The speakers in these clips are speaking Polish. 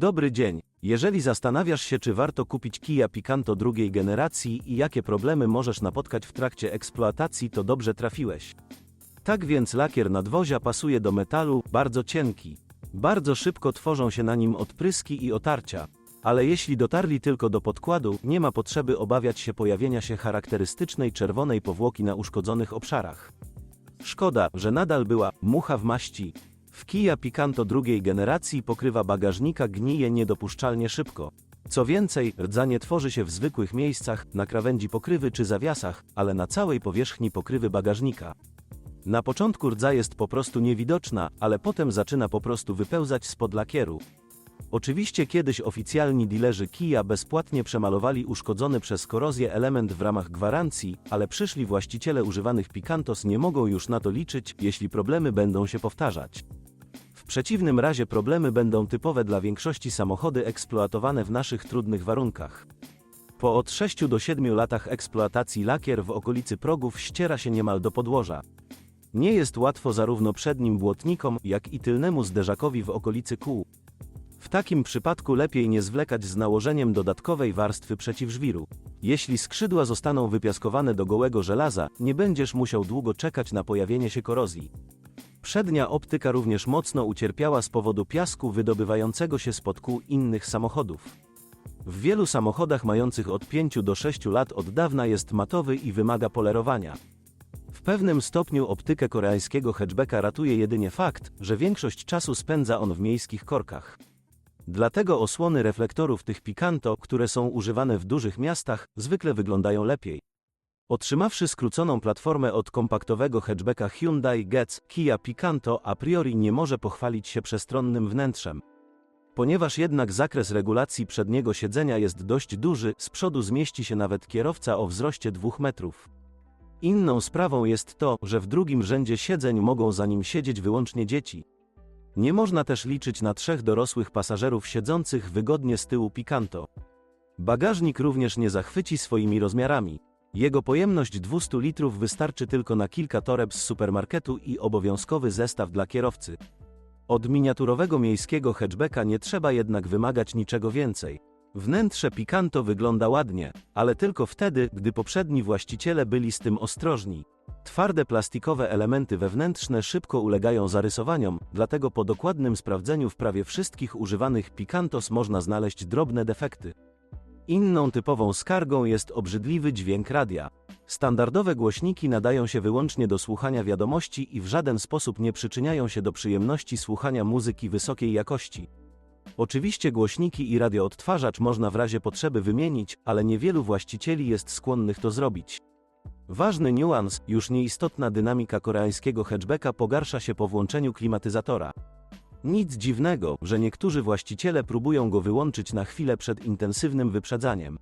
Dobry dzień. Jeżeli zastanawiasz się, czy warto kupić Kia Picanto drugiej generacji i jakie problemy możesz napotkać w trakcie eksploatacji, to dobrze trafiłeś. Tak więc lakier nadwozia pasuje do metalu, bardzo cienki. Bardzo szybko tworzą się na nim odpryski i otarcia. Ale jeśli dotarli tylko do podkładu, nie ma potrzeby obawiać się pojawienia się charakterystycznej czerwonej powłoki na uszkodzonych obszarach. Szkoda, że nadal była mucha w maści. W Kia Picanto drugiej generacji pokrywa bagażnika gnije niedopuszczalnie szybko. Co więcej, rdzanie tworzy się w zwykłych miejscach, na krawędzi pokrywy czy zawiasach, ale na całej powierzchni pokrywy bagażnika. Na początku rdza jest po prostu niewidoczna, ale potem zaczyna po prostu wypełzać spod lakieru. Oczywiście kiedyś oficjalni dilerzy Kia bezpłatnie przemalowali uszkodzony przez korozję element w ramach gwarancji, ale przyszli właściciele używanych Picantos nie mogą już na to liczyć, jeśli problemy będą się powtarzać. Przeciwnym razie problemy będą typowe dla większości samochody eksploatowane w naszych trudnych warunkach. Po od 6 do 7 latach eksploatacji lakier w okolicy progów ściera się niemal do podłoża. Nie jest łatwo zarówno przednim błotnikom, jak i tylnemu zderzakowi w okolicy kół. W takim przypadku lepiej nie zwlekać z nałożeniem dodatkowej warstwy przeciwżwiru. Jeśli skrzydła zostaną wypiaskowane do gołego żelaza, nie będziesz musiał długo czekać na pojawienie się korozji. Przednia optyka również mocno ucierpiała z powodu piasku wydobywającego się spod kół innych samochodów. W wielu samochodach mających od 5 do 6 lat od dawna jest matowy i wymaga polerowania. W pewnym stopniu optykę koreańskiego hatchbacka ratuje jedynie fakt, że większość czasu spędza on w miejskich korkach. Dlatego osłony reflektorów tych Picanto, które są używane w dużych miastach, zwykle wyglądają lepiej. Otrzymawszy skróconą platformę od kompaktowego hatchbacka Hyundai Getz, Kia Picanto a priori nie może pochwalić się przestronnym wnętrzem. Ponieważ jednak zakres regulacji przedniego siedzenia jest dość duży, z przodu zmieści się nawet kierowca o wzroście 2 metrów. Inną sprawą jest to, że w drugim rzędzie siedzeń mogą za nim siedzieć wyłącznie dzieci. Nie można też liczyć na trzech dorosłych pasażerów siedzących wygodnie z tyłu Picanto. Bagażnik również nie zachwyci swoimi rozmiarami. Jego pojemność 200 litrów wystarczy tylko na kilka toreb z supermarketu i obowiązkowy zestaw dla kierowcy. Od miniaturowego miejskiego hatchbacka nie trzeba jednak wymagać niczego więcej. Wnętrze Picanto wygląda ładnie, ale tylko wtedy, gdy poprzedni właściciele byli z tym ostrożni. Twarde plastikowe elementy wewnętrzne szybko ulegają zarysowaniom, dlatego po dokładnym sprawdzeniu w prawie wszystkich używanych Picantos można znaleźć drobne defekty. Inną typową skargą jest obrzydliwy dźwięk radia. Standardowe głośniki nadają się wyłącznie do słuchania wiadomości i w żaden sposób nie przyczyniają się do przyjemności słuchania muzyki wysokiej jakości. Oczywiście głośniki i radioodtwarzacz można w razie potrzeby wymienić, ale niewielu właścicieli jest skłonnych to zrobić. Ważny niuans, już nieistotna dynamika koreańskiego hatchbacka pogarsza się po włączeniu klimatyzatora. Nic dziwnego, że niektórzy właściciele próbują go wyłączyć na chwilę przed intensywnym wyprzedzaniem.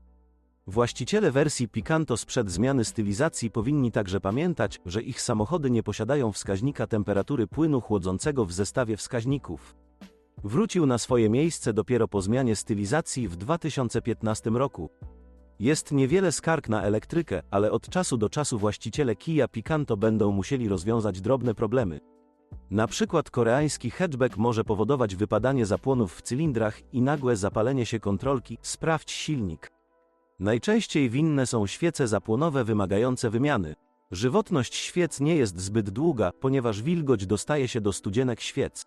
Właściciele wersji Picanto sprzed zmiany stylizacji powinni także pamiętać, że ich samochody nie posiadają wskaźnika temperatury płynu chłodzącego w zestawie wskaźników. Wrócił na swoje miejsce dopiero po zmianie stylizacji w 2015 roku. Jest niewiele skarg na elektrykę, ale od czasu do czasu właściciele Kia Picanto będą musieli rozwiązać drobne problemy. Na przykład koreański hatchback może powodować wypadanie zapłonów w cylindrach i nagłe zapalenie się kontrolki, sprawdź silnik. Najczęściej winne są świece zapłonowe wymagające wymiany. Żywotność świec nie jest zbyt długa, ponieważ wilgoć dostaje się do studzienek świec.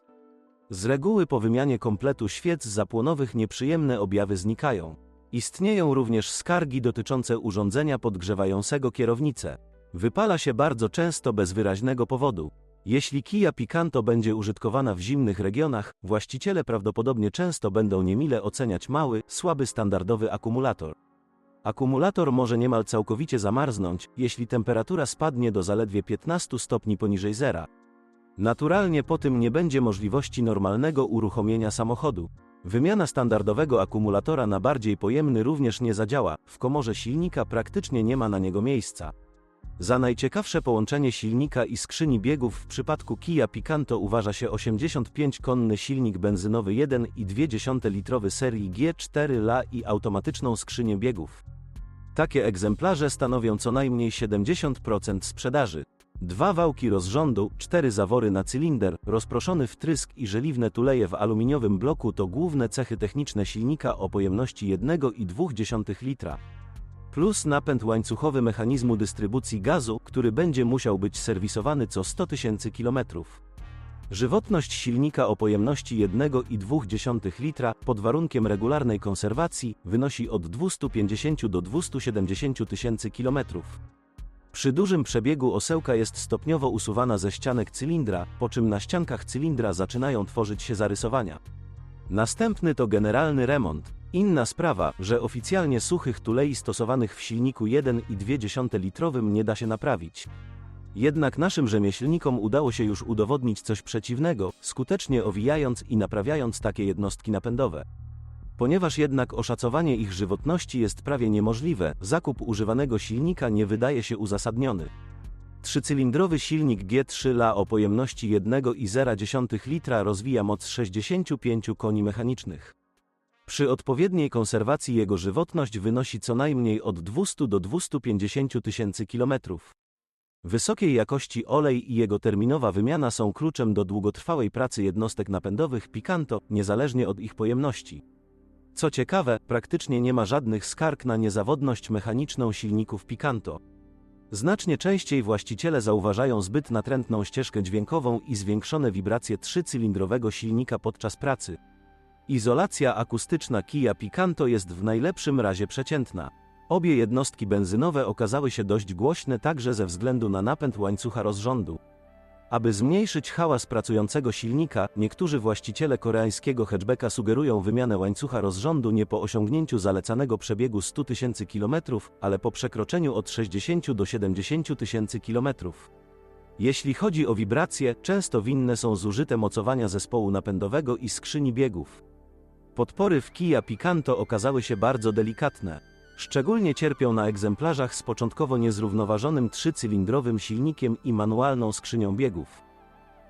Z reguły po wymianie kompletu świec zapłonowych nieprzyjemne objawy znikają. Istnieją również skargi dotyczące urządzenia podgrzewającego kierownicę. Wypala się bardzo często bez wyraźnego powodu. Jeśli Kia Picanto będzie użytkowana w zimnych regionach, właściciele prawdopodobnie często będą niemile oceniać mały, słaby standardowy akumulator. Akumulator może niemal całkowicie zamarznąć, jeśli temperatura spadnie do zaledwie 15 stopni poniżej zera. Naturalnie po tym nie będzie możliwości normalnego uruchomienia samochodu. Wymiana standardowego akumulatora na bardziej pojemny również nie zadziała, w komorze silnika praktycznie nie ma na niego miejsca. Za najciekawsze połączenie silnika i skrzyni biegów w przypadku Kia Picanto uważa się 85-konny silnik benzynowy 1,2 litrowy serii G4 La i automatyczną skrzynię biegów. Takie egzemplarze stanowią co najmniej 70% sprzedaży. Dwa wałki rozrządu, cztery zawory na cylinder, rozproszony wtrysk i żeliwne tuleje w aluminiowym bloku to główne cechy techniczne silnika o pojemności 1,2 litra. Plus napęd łańcuchowy mechanizmu dystrybucji gazu, który będzie musiał być serwisowany co 100 tysięcy kilometrów. Żywotność silnika o pojemności 1,2 litra pod warunkiem regularnej konserwacji wynosi od 250 do 270 tysięcy kilometrów. Przy dużym przebiegu osełka jest stopniowo usuwana ze ścianek cylindra, po czym na ściankach cylindra zaczynają tworzyć się zarysowania. Następny to generalny remont. Inna sprawa, że oficjalnie suchych tulei stosowanych w silniku 1,2 litrowym nie da się naprawić. Jednak naszym rzemieślnikom udało się już udowodnić coś przeciwnego, skutecznie owijając i naprawiając takie jednostki napędowe. Ponieważ jednak oszacowanie ich żywotności jest prawie niemożliwe, zakup używanego silnika nie wydaje się uzasadniony. Trzycylindrowy silnik G3 La o pojemności 1,0 litra rozwija moc 65 koni mechanicznych. Przy odpowiedniej konserwacji jego żywotność wynosi co najmniej od 200 do 250 tysięcy kilometrów. Wysokiej jakości olej i jego terminowa wymiana są kluczem do długotrwałej pracy jednostek napędowych Picanto, niezależnie od ich pojemności. Co ciekawe, praktycznie nie ma żadnych skarg na niezawodność mechaniczną silników Picanto. Znacznie częściej właściciele zauważają zbyt natrętną ścieżkę dźwiękową i zwiększone wibracje trzycylindrowego silnika podczas pracy. Izolacja akustyczna Kia Picanto jest w najlepszym razie przeciętna. Obie jednostki benzynowe okazały się dość głośne także ze względu na napęd łańcucha rozrządu. Aby zmniejszyć hałas pracującego silnika, niektórzy właściciele koreańskiego hatchbacka sugerują wymianę łańcucha rozrządu nie po osiągnięciu zalecanego przebiegu 100 tysięcy km, ale po przekroczeniu od 60 do 70 tysięcy km. Jeśli chodzi o wibracje, często winne są zużyte mocowania zespołu napędowego i skrzyni biegów. Podpory w Kia Picanto okazały się bardzo delikatne. Szczególnie cierpią na egzemplarzach z początkowo niezrównoważonym trzycylindrowym silnikiem i manualną skrzynią biegów.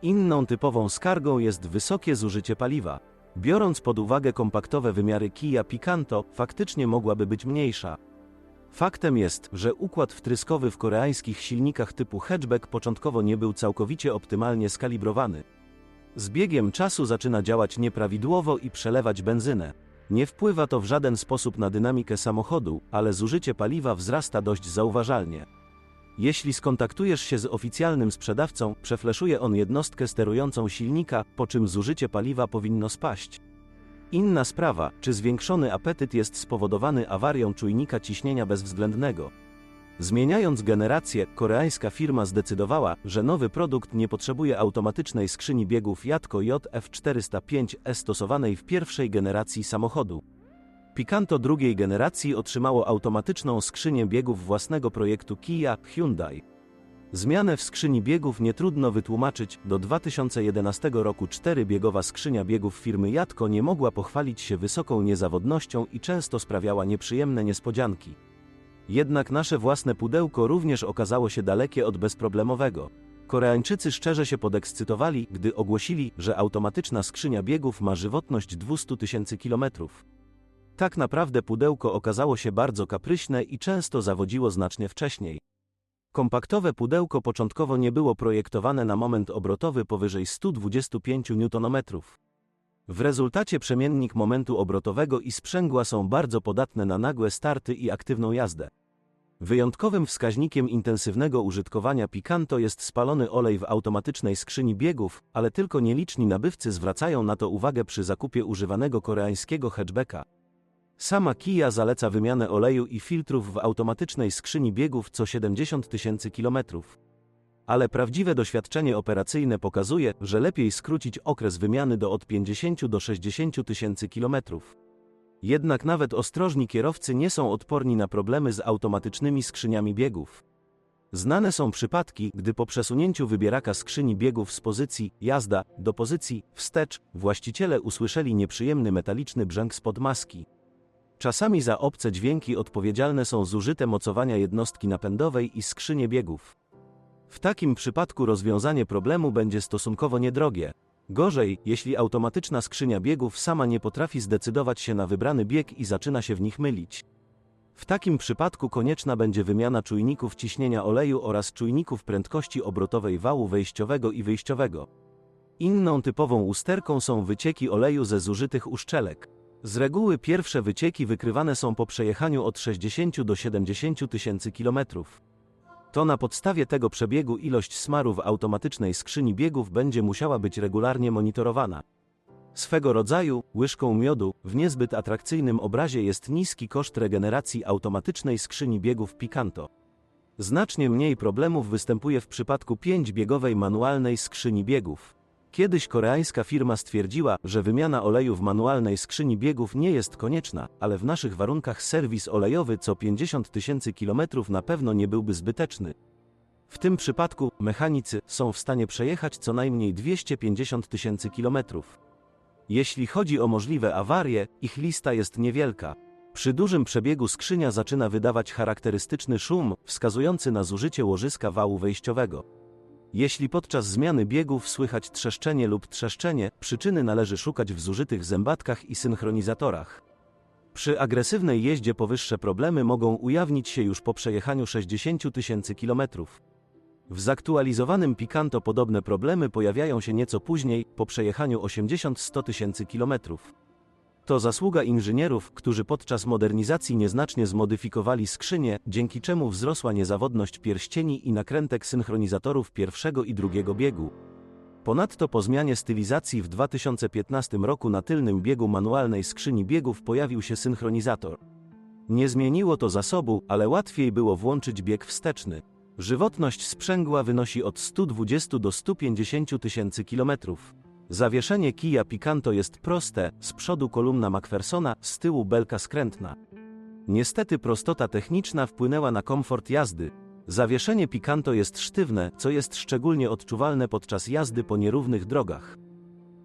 Inną typową skargą jest wysokie zużycie paliwa. Biorąc pod uwagę kompaktowe wymiary Kia Picanto, faktycznie mogłaby być mniejsza. Faktem jest, że układ wtryskowy w koreańskich silnikach typu hatchback początkowo nie był całkowicie optymalnie skalibrowany. Z biegiem czasu zaczyna działać nieprawidłowo i przelewać benzynę. Nie wpływa to w żaden sposób na dynamikę samochodu, ale zużycie paliwa wzrasta dość zauważalnie. Jeśli skontaktujesz się z oficjalnym sprzedawcą, przefleszuje on jednostkę sterującą silnika, po czym zużycie paliwa powinno spaść. Inna sprawa, czy zwiększony apetyt jest spowodowany awarią czujnika ciśnienia bezwzględnego. Zmieniając generację, koreańska firma zdecydowała, że nowy produkt nie potrzebuje automatycznej skrzyni biegów Jatko JF405E stosowanej w pierwszej generacji samochodu. Picanto drugiej generacji otrzymało automatyczną skrzynię biegów własnego projektu Kia Hyundai. Zmianę w skrzyni biegów nie trudno wytłumaczyć, do 2011 roku czterybiegowa skrzynia biegów firmy Jatko nie mogła pochwalić się wysoką niezawodnością i często sprawiała nieprzyjemne niespodzianki. Jednak nasze własne pudełko również okazało się dalekie od bezproblemowego. Koreańczycy szczerze się podekscytowali, gdy ogłosili, że automatyczna skrzynia biegów ma żywotność 200 tysięcy kilometrów. Tak naprawdę pudełko okazało się bardzo kapryśne i często zawodziło znacznie wcześniej. Kompaktowe pudełko początkowo nie było projektowane na moment obrotowy powyżej 125 Nm. W rezultacie przemiennik momentu obrotowego i sprzęgła są bardzo podatne na nagłe starty i aktywną jazdę. Wyjątkowym wskaźnikiem intensywnego użytkowania Picanto jest spalony olej w automatycznej skrzyni biegów, ale tylko nieliczni nabywcy zwracają na to uwagę przy zakupie używanego koreańskiego hatchbacka. Sama Kia zaleca wymianę oleju i filtrów w automatycznej skrzyni biegów co 70 tysięcy kilometrów. Ale prawdziwe doświadczenie operacyjne pokazuje, że lepiej skrócić okres wymiany do od 50 do 60 tysięcy kilometrów. Jednak nawet ostrożni kierowcy nie są odporni na problemy z automatycznymi skrzyniami biegów. Znane są przypadki, gdy po przesunięciu wybieraka skrzyni biegów z pozycji jazda do pozycji wstecz, właściciele usłyszeli nieprzyjemny metaliczny brzęk spod maski. Czasami za obce dźwięki odpowiedzialne są zużyte mocowania jednostki napędowej i skrzynie biegów. W takim przypadku rozwiązanie problemu będzie stosunkowo niedrogie. Gorzej, jeśli automatyczna skrzynia biegów sama nie potrafi zdecydować się na wybrany bieg i zaczyna się w nich mylić. W takim przypadku konieczna będzie wymiana czujników ciśnienia oleju oraz czujników prędkości obrotowej wału wejściowego i wyjściowego. Inną typową usterką są wycieki oleju ze zużytych uszczelek. Z reguły pierwsze wycieki wykrywane są po przejechaniu od 60 do 70 tysięcy kilometrów. To na podstawie tego przebiegu ilość smaru w automatycznej skrzyni biegów będzie musiała być regularnie monitorowana. Swego rodzaju, łyżką miodu, w niezbyt atrakcyjnym obrazie jest niski koszt regeneracji automatycznej skrzyni biegów Picanto. Znacznie mniej problemów występuje w przypadku 5-biegowej manualnej skrzyni biegów. Kiedyś koreańska firma stwierdziła, że wymiana oleju w manualnej skrzyni biegów nie jest konieczna, ale w naszych warunkach serwis olejowy co 50 tysięcy kilometrów na pewno nie byłby zbyteczny. W tym przypadku mechanicy są w stanie przejechać co najmniej 250 tysięcy kilometrów. Jeśli chodzi o możliwe awarie, ich lista jest niewielka. Przy dużym przebiegu skrzynia zaczyna wydawać charakterystyczny szum, wskazujący na zużycie łożyska wału wejściowego. Jeśli podczas zmiany biegów słychać trzeszczenie lub trzeszczenie, przyczyny należy szukać w zużytych zębatkach i synchronizatorach. Przy agresywnej jeździe powyższe problemy mogą ujawnić się już po przejechaniu 60 tysięcy kilometrów. W zaktualizowanym Picanto podobne problemy pojawiają się nieco później, po przejechaniu 80-100 tysięcy kilometrów. To zasługa inżynierów, którzy podczas modernizacji nieznacznie zmodyfikowali skrzynię, dzięki czemu wzrosła niezawodność pierścieni i nakrętek synchronizatorów pierwszego i drugiego biegu. Ponadto po zmianie stylizacji w 2015 roku na tylnym biegu manualnej skrzyni biegów pojawił się synchronizator. Nie zmieniło to zasobu, ale łatwiej było włączyć bieg wsteczny. Żywotność sprzęgła wynosi od 120 do 150 tysięcy kilometrów. Zawieszenie kija Picanto jest proste, z przodu kolumna Macphersona, z tyłu belka skrętna. Niestety prostota techniczna wpłynęła na komfort jazdy. Zawieszenie Picanto jest sztywne, co jest szczególnie odczuwalne podczas jazdy po nierównych drogach.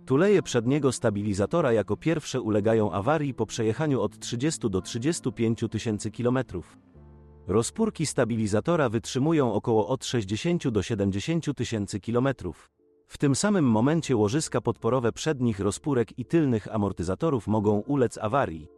Tuleje przedniego stabilizatora jako pierwsze ulegają awarii po przejechaniu od 30 do 35 tysięcy kilometrów. Rozpórki stabilizatora wytrzymują około od 60 do 70 tysięcy kilometrów. W tym samym momencie łożyska podporowe przednich rozpórek i tylnych amortyzatorów mogą ulec awarii.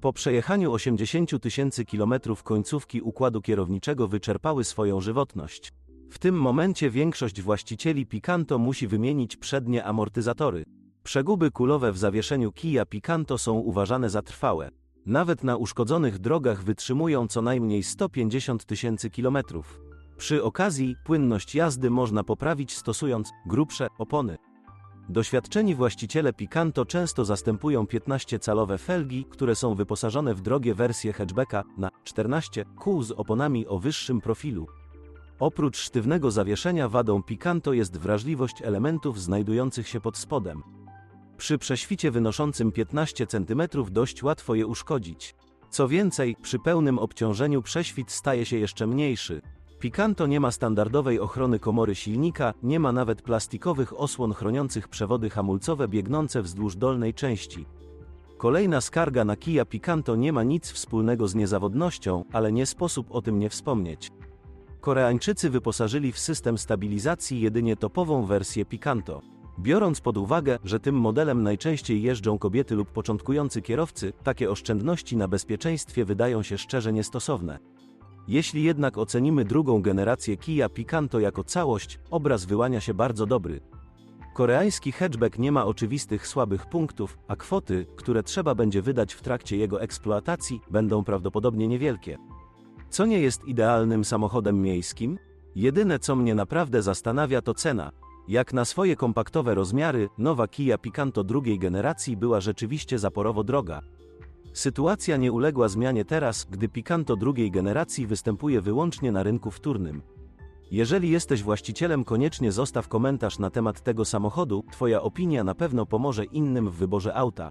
Po przejechaniu 80 tysięcy kilometrów końcówki układu kierowniczego wyczerpały swoją żywotność. W tym momencie większość właścicieli Picanto musi wymienić przednie amortyzatory. Przeguby kulowe w zawieszeniu kija Picanto są uważane za trwałe. Nawet na uszkodzonych drogach wytrzymują co najmniej 150 tysięcy kilometrów. Przy okazji, płynność jazdy można poprawić stosując grubsze opony. Doświadczeni właściciele Picanto często zastępują 15-calowe felgi, które są wyposażone w drogie wersje hatchbacka na 14 kół z oponami o wyższym profilu. Oprócz sztywnego zawieszenia wadą Picanto jest wrażliwość elementów znajdujących się pod spodem. Przy prześwicie wynoszącym 15 cm dość łatwo je uszkodzić. Co więcej, przy pełnym obciążeniu prześwit staje się jeszcze mniejszy. Picanto nie ma standardowej ochrony komory silnika, nie ma nawet plastikowych osłon chroniących przewody hamulcowe biegnące wzdłuż dolnej części. Kolejna skarga na kija Picanto nie ma nic wspólnego z niezawodnością, ale nie sposób o tym nie wspomnieć. Koreańczycy wyposażyli w system stabilizacji jedynie topową wersję Picanto. Biorąc pod uwagę, że tym modelem najczęściej jeżdżą kobiety lub początkujący kierowcy, takie oszczędności na bezpieczeństwie wydają się szczerze niestosowne. Jeśli jednak ocenimy drugą generację Kia Picanto jako całość, obraz wyłania się bardzo dobry. Koreański hatchback nie ma oczywistych słabych punktów, a kwoty, które trzeba będzie wydać w trakcie jego eksploatacji, będą prawdopodobnie niewielkie. Co nie jest idealnym samochodem miejskim? Jedyne co mnie naprawdę zastanawia to cena. Jak na swoje kompaktowe rozmiary, nowa Kia Picanto drugiej generacji była rzeczywiście zaporowo droga. Sytuacja nie uległa zmianie teraz, gdy Picanto drugiej generacji występuje wyłącznie na rynku wtórnym. Jeżeli jesteś właścicielem, koniecznie zostaw komentarz na temat tego samochodu, Twoja opinia na pewno pomoże innym w wyborze auta.